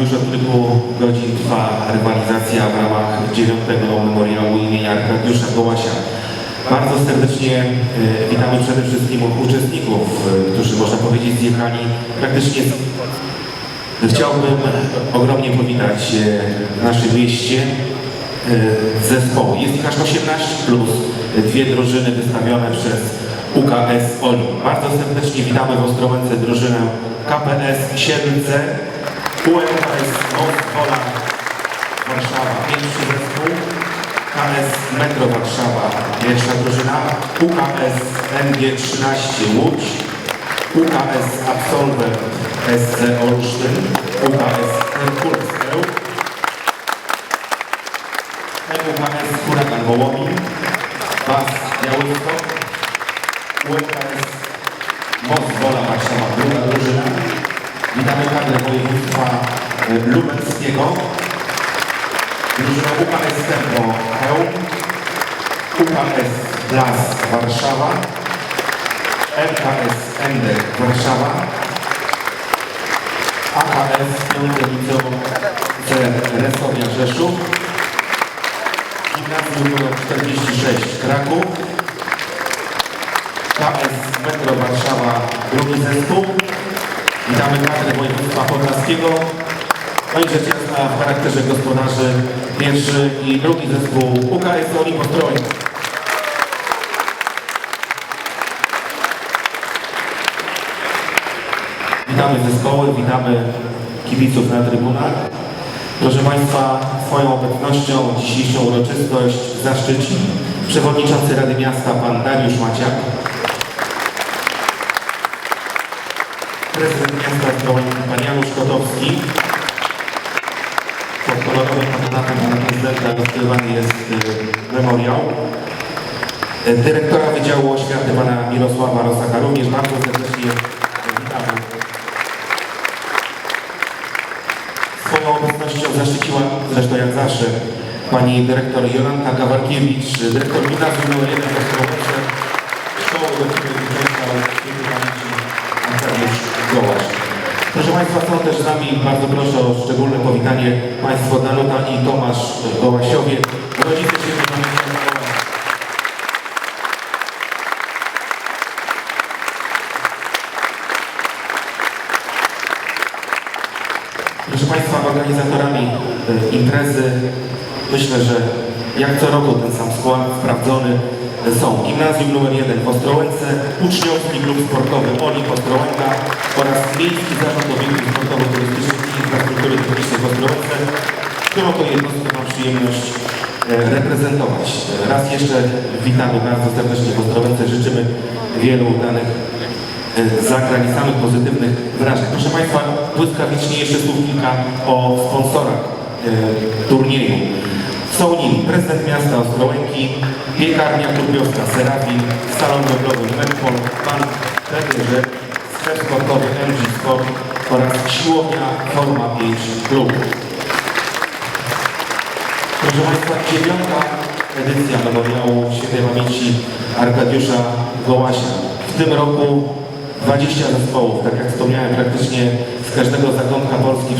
już od kilku godzin trwa rywalizacja w ramach dziewiątego memoriału imienia Arkadiusza Gołasia. Bardzo serdecznie e, witamy przede wszystkim uczestników, e, którzy można powiedzieć zjechali praktycznie Chciałbym ogromnie powitać e, w naszym mieście zespoły. Jest ich aż 18 plus dwie drużyny wystawione przez UKS Oli. Bardzo serdecznie witamy w Ostrołęce drużynę KPS Siedlce, UMKS Wola Warszawa, pierwszy zespół, KS Metro Warszawa, pierwsza drużyna, UKS MG13 Łódź, UKS Absolwent SC Olsztyn, UKS Herkulskeł, UKS Huragan Wołomin, BAS Białystok, UKS Most Wola Warszawa, druga. Witamy kadrę województwa e, lubelskiego, drużyna UKS Tempo Chełm, UKS Las Warszawa, LKS Endek Warszawa, AKS Piąte Liceum C Resowia Rzeszów, Gimnazjum nr 46 Kraków, KS Metro Warszawa drugi zespół. Witamy kadrę województwa podlaskiego. No i rzecz jasna w charakterze gospodarzy pierwszy i drugi zespół UKS Olimpo Ostrołęka. Witamy zespoły, witamy kibiców na trybunach. Proszę Państwa, swoją obecnością dzisiejszą uroczystość zaszczyci przewodniczący Rady Miasta pan Dariusz Maciak, prezydent Ostrołęki pan Janusz Kotowski. Pod kolorowym kandydatem pana prezydenta rozgrywany jest y, memoriał. Y, Dyrektora Wydziału Oświaty pana Mirosława Rosaka również bardzo serdecznie witamy. Swoją obecnością zaszczyciła, zresztą jak zawsze, pani dyrektor Jolanta Gawarkiewicz, dyrektor Gimnazjum nr 1 w Ostrołęce, Szkoły do pamięci Arkadiusz Gołaś. Proszę Państwa, są też z nami, bardzo proszę o szczególne powitanie Państwo Danuta i Tomasz Gołasiowie, rodzice Gołaś. Proszę Państwa, organizatorami e, imprezy myślę, że jak co roku ten sam skład sprawdzony są Gimnazjum nr 1 w Ostrołęce, Uczniowski Klub Sportowy Olimp Ostrołęka oraz Miejski Zarząd Obiektów Sportowo-Turystycznych i Infrastruktury Technicznej w Ostrołęce, którą to jednostkę mam przyjemność e, reprezentować. Raz jeszcze witamy bardzo serdecznie w Ostrołęce, życzymy wielu udanych e, zagrań i samych pozytywnych wrażeń. Proszę Państwa, błyskawicznie jeszcze słów kilka o sponsorach e, turnieju. Są nimi prezydent miasta Ostrołęki, piekarnia turbiowska Serafin, salon meblowy Medpol, bank Trenerze, sklep sportowy MG Sport oraz siłownia Forma 5 Klub. Proszę Państwa, dziewiąta edycja memoriału świętej pamięci Arkadiusza Gołasia. W tym roku 20 zespołów, tak jak wspomniałem, praktycznie z każdego zakątka Polski